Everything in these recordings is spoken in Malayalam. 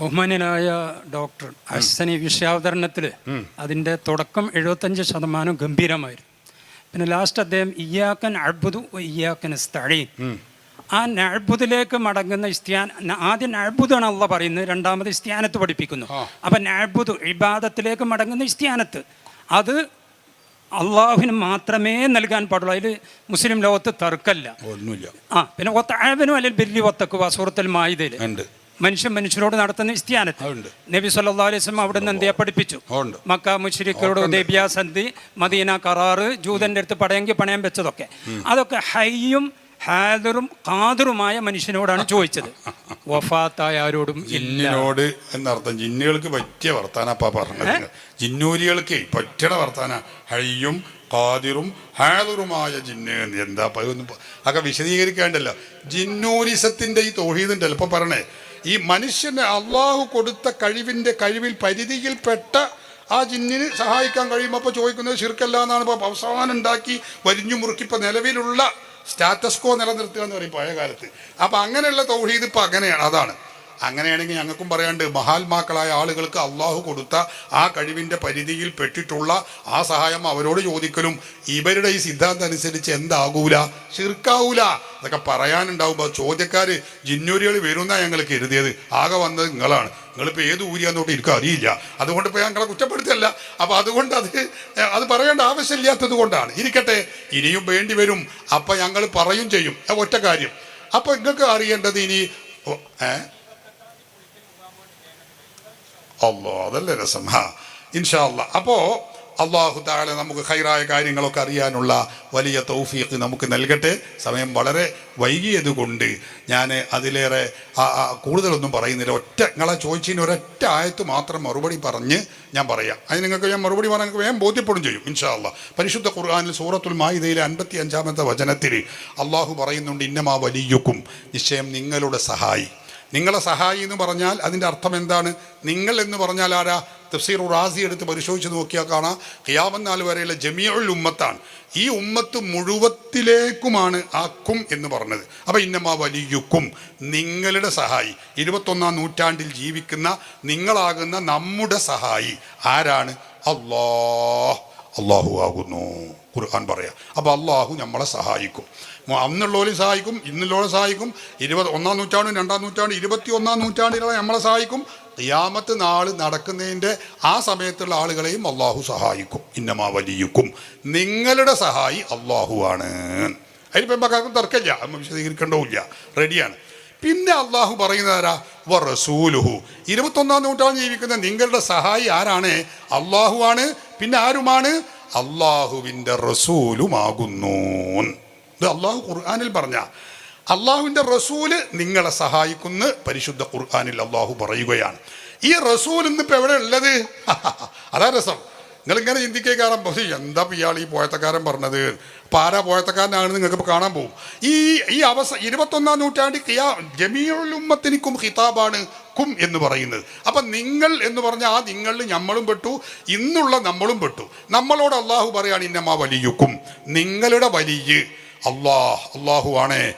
ബഹുമാന്യനായ ഡോക്ടർ അശ്വനി വിഷയാവതരണത്തിൽ അതിന്റെ തുടക്കം എഴുപത്തഞ്ച് ശതമാനം ഗംഭീരമായിരുന്നു. പിന്നെ ലാസ്റ്റ് അദ്ദേഹം ഇയാക്കൻ അഴ്ബുദു ഇയാക്കൻ സ്ഥഴി ആ നാഴ്ബുദിലേക്ക് മടങ്ങുന്ന ഇസ്ത്യാൻ ആദ്യം നാഴ്ബുദാണ് അള്ള പറയുന്നത് രണ്ടാമത് ഇസ്ത്യാനത്ത് പഠിപ്പിക്കുന്നു. അപ്പം നാഴ്ബുദു ഇബാദത്തിലേക്ക് മടങ്ങുന്ന ഇസ്ത്യാനത്ത്. അത് അള്ളാഹുവിന് മാത്രമേ നൽകാൻ പാടുള്ളൂ. അതിൽ മുസ്ലിം ലോകത്ത് തർക്കല്ല. ഒന്നുമില്ല. ആ പിന്നെ ഒത്താഴവനും അല്ലെങ്കിൽ ബില്ലി ഒത്തക്കുക സുഹൃത്തിൽ മായിതയിൽ മനുഷ്യൻ മനുഷ്യരോട് നടത്തുന്ന ഇസ്ത്യാനത്ത്. അതുണ്ട്. നബി സല്ലല്ലാഹു അലൈഹി വസല്ലം അവിടെ നിന്ന് എന്തിയെ പഠിപ്പിച്ചു. മക്ക മുശ്രിക്കരോട് ദേബ്യാസന്ധി മദീന കറാറ് ജൂതന്റെ അടുത്ത് പടയെങ്കിൽ പണയം വെച്ചതൊക്കെ. അതൊക്കെ ഹയ്യും ഹാദറും കാതറുമായ മനുഷ്യനോടാണ് ചോദിച്ചത്. വഫാത്തായ ആരോടും ജിന്നിനോട് എന്നർത്ഥം ജിന്നുകൾക്ക് പറ്റിയ വർത്താനപ്പാ പറഞ്ഞത്. ജിന്നൂരികൾക്ക് പറ്റണ വർത്താന. ഹയ്യും കാതിറും ഹാദറുമായ ജിന്ന് എന്താ അതൊക്കെ വിശദീകരിക്കേണ്ടല്ലോ. ജിന്നൂരിസത്തിന്റെ ഈ തൊഴീതുണ്ടല്ലോ ഇപ്പൊ പറഞ്ഞേ. ഈ മനുഷ്യന് അള്ളാഹു കൊടുത്ത കഴിവിന്റെ കഴിവിൽ പരിധിയിൽപ്പെട്ട ആ ജിന്നിന് സഹായിക്കാൻ കഴിയുമ്പോൾ അപ്പോൾ ചോദിക്കുന്നത് ശിർക്കല്ല എന്നാണ്. ഇപ്പോൾ അവസാനം ഉണ്ടാക്കി വരിഞ്ഞു മുറുക്കി ഇപ്പൊ നിലവിലുള്ള സ്റ്റാറ്റസ്കോ നിലനിർത്തുക എന്ന് പറയും പഴയ കാലത്ത് അപ്പൊ അങ്ങനെയുള്ള തൗഹീദ് ഇപ്പൊ അങ്ങനെയാണ്. അതാണ്. അങ്ങനെയാണെങ്കിൽ ഞങ്ങൾക്കും പറയാണ്ട് മഹാത്മാക്കളായ ആളുകൾക്ക് അള്ളാഹു കൊടുത്ത ആ കഴിവിന്റെ പരിധിയിൽ പെട്ടിട്ടുള്ള ആ സഹായം അവരോട് ചോദിക്കലും. ഇവരുടെ ഈ സിദ്ധാന്തം അനുസരിച്ച് എന്താകൂല? ശിർക്കാവൂല. അതൊക്കെ പറയാനുണ്ടാവുമ്പോൾ ചോദ്യക്കാര് ജിന്നൂരികൾ വരുന്ന ഞങ്ങൾ കരുതിയത്. ആകെ വന്നത് നിങ്ങളാണ്. നിങ്ങളിപ്പോൾ ഏത് ഊരിയാന്നോട്ട് എനിക്ക് അറിയില്ല. അതുകൊണ്ട് ഇപ്പോൾ ഞങ്ങളെ കുറ്റപ്പെടുത്തല്ല അപ്പോൾ അതുകൊണ്ട് അത് അത് പറയേണ്ട ആവശ്യമില്ലാത്തത് കൊണ്ടാണ്. ഇരിക്കട്ടെ ഇനിയും വേണ്ടി വരും. അപ്പം ഞങ്ങൾ പറയും ചെയ്യും. ഒറ്റ കാര്യം. അപ്പോൾ നിങ്ങൾക്ക് അറിയേണ്ടത് ഇനി ഓ, ഏ? അല്ലോ അതല്ലേ രസം. ഹാ ഇൻഷാ അപ്പോ അള്ളാഹു താഴെ നമുക്ക് ഹൈറായ കാര്യങ്ങളൊക്കെ അറിയാനുള്ള വലിയ തൗഫീഖ് നമുക്ക് നൽകട്ടെ. സമയം വളരെ വൈകിയത് കൊണ്ട് ഞാൻ അതിലേറെ കൂടുതലൊന്നും പറയുന്നില്ല. ഒറ്റ നിങ്ങളെ ചോദിച്ചതിന് ഒരൊറ്റ ആയത്ത് മാത്രം മറുപടി പറഞ്ഞ് ഞാൻ പറയാം. അതിന് നിങ്ങൾക്ക് ഞാൻ മറുപടി നിങ്ങൾക്ക് വേഗം ബോധ്യപ്പെടും ചെയ്യും ഇൻഷാ അല്ലാ പരിശുദ്ധ ഖുർആാനിൽ സൂറത്തുൽ മായിദയിലെ അൻപത്തി അഞ്ചാമത്തെ വചനത്തിൽ അള്ളാഹു പറയുന്നുണ്ട് ഇന്നമാ വലിയുക്കും. നിശ്ചയം നിങ്ങളുടെ സഹായി. നിങ്ങളെ സഹായി എന്ന് പറഞ്ഞാൽ അതിന്റെ അർത്ഥം എന്താണ്? നിങ്ങൾ എന്ന് പറഞ്ഞാൽ ആരാ? തഫ്സീർ റാസി എടുത്ത് പരിശോധിച്ച് നോക്കിയാൽ കാണാം. ഖിയാമൻ നാൾ വരെയുള്ള ജമിയ ഉമ്മത്താണ്. ഈ ഉമ്മത്ത് മുഴുവത്തിലേക്കുമാണ് ആ കും എന്ന് പറഞ്ഞത്. അപ്പം ഇന്നമാ വലിയുക്കും. നിങ്ങളുടെ സഹായി. ഇരുപത്തൊന്നാം നൂറ്റാണ്ടിൽ ജീവിക്കുന്ന നിങ്ങളാകുന്ന നമ്മുടെ സഹായി ആരാണ്? അള്ളാഹ്. അള്ളാഹു ആകുന്നു. ഖുർആൻ പറയാം. അപ്പോൾ അള്ളാഹു നമ്മളെ സഹായിക്കും. അന്നുള്ളവരും സഹായിക്കും ഇന്നുള്ളവരെ സഹായിക്കും. ഇരുപത് ഒന്നാം നൂറ്റാണ്ടും രണ്ടാം നൂറ്റാണ്ട് ഇരുപത്തി ഒന്നാം നൂറ്റാണ്ടിലുള്ള നമ്മളെ സഹായിക്കും. ഖിയാമത്ത് നാൾ നടക്കുന്നതിന്റെ ആ സമയത്തുള്ള ആളുകളെയും അള്ളാഹു സഹായിക്കും. ഇന്നമാ വലിയക്കും. നിങ്ങളുടെ സഹായി അള്ളാഹുവാണ് അതിനിപ്പോൾ നമുക്കാർക്കും തർക്കമില്ല. നമ്മൾ വിശദീകരിക്കേണ്ടവുമില്ല റെഡിയാണ്. പിന്നെ അള്ളാഹു പറയുന്നതാരാ വ റസൂലുഹു. ഇരുപത്തൊന്നാം നൂറ്റാണ്ട് ജീവിക്കുന്ന നിങ്ങളുടെ സഹായി ആരാണ്? അള്ളാഹു ആണ്. പിന്നെ ആരുമാണ്? അള്ളാഹുവിന്റെ റസൂലുമാകുന്നു. ഇത് അള്ളാഹു ഖുർആാനിൽ പറഞ്ഞ അള്ളാഹുവിന്റെ റസൂൽ നിങ്ങളെ സഹായിക്കുന്ന പരിശുദ്ധ ഖുർആാനിൽ അള്ളാഹു പറയുകയാണ്. ഈ റസൂൽ ഇന്നിപ്പോൾ എവിടെ ഉള്ളത്? അതാ രസം. നിങ്ങളിങ്ങനെ ചിന്തിക്കേ കാരണം പക്ഷേ എന്താ ഇയാൾ ഈ പോയത്തക്കാരൻ പറഞ്ഞത്? അപ്പം ആരാ പോയത്തക്കാരനാണെന്ന് നിങ്ങൾക്ക് ഇപ്പോൾ കാണാൻ പോകും? ഈ ഈ അവസ ഇരുപത്തൊന്നാം നൂറ്റാണ്ടിൽ കിയാ ഹിതാബാണ് കും എന്ന് പറയുന്നത്. അപ്പം നിങ്ങൾ എന്ന് പറഞ്ഞാൽ ആ നിങ്ങളിൽ നമ്മളും പെട്ടു ഇന്നുള്ള നമ്മളും പെട്ടു. നമ്മളോട് അള്ളാഹു പറയാണ് ഇന്നമാ വലിയുക്കും. നിങ്ങളുടെ വലിയ അള്ളാഹ് അള്ളാഹു ആണ്.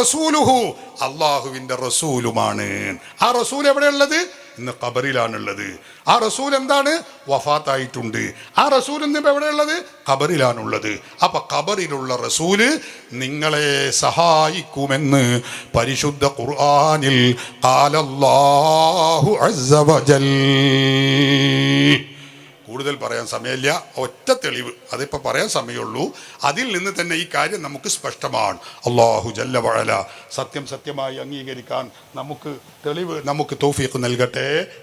റസൂലുഹു അള്ളാഹുവിന്റെ റസൂലുമാണ്. ആ റസൂൽ എവിടെയുള്ളത്? ഇന്ന് ഖബറിലാണുള്ളത്. ആ റസൂൽ എന്താണ്? വഫാത്തായിട്ടുണ്ട്. ആ റസൂൽ ഇന്ന് ഇപ്പം എവിടെയുള്ളത്? ഖബറിലാണുള്ളത്. അപ്പം ഖബറിലുള്ള റസൂൽ നിങ്ങളെ സഹായിക്കുമെന്ന് പരിശുദ്ധ ഖുർആാനിൽ ഖാലല്ലാഹു അസവജൽ വജൽ. കൂടുതൽ പറയാൻ സമയമില്ല. ഒറ്റ തെളിവ്. അതിപ്പോൾ പറയാൻ സമയമുള്ളൂ. അതിൽ നിന്ന് തന്നെ ഈ കാര്യം നമുക്ക് സ്പഷ്ടമാണ്. അള്ളാഹു ജല്ല വഴല സത്യം സത്യമായി അംഗീകരിക്കാൻ നമുക്ക് തെളിവ് നമുക്ക് തൗഫീഖ് നൽകട്ടെ.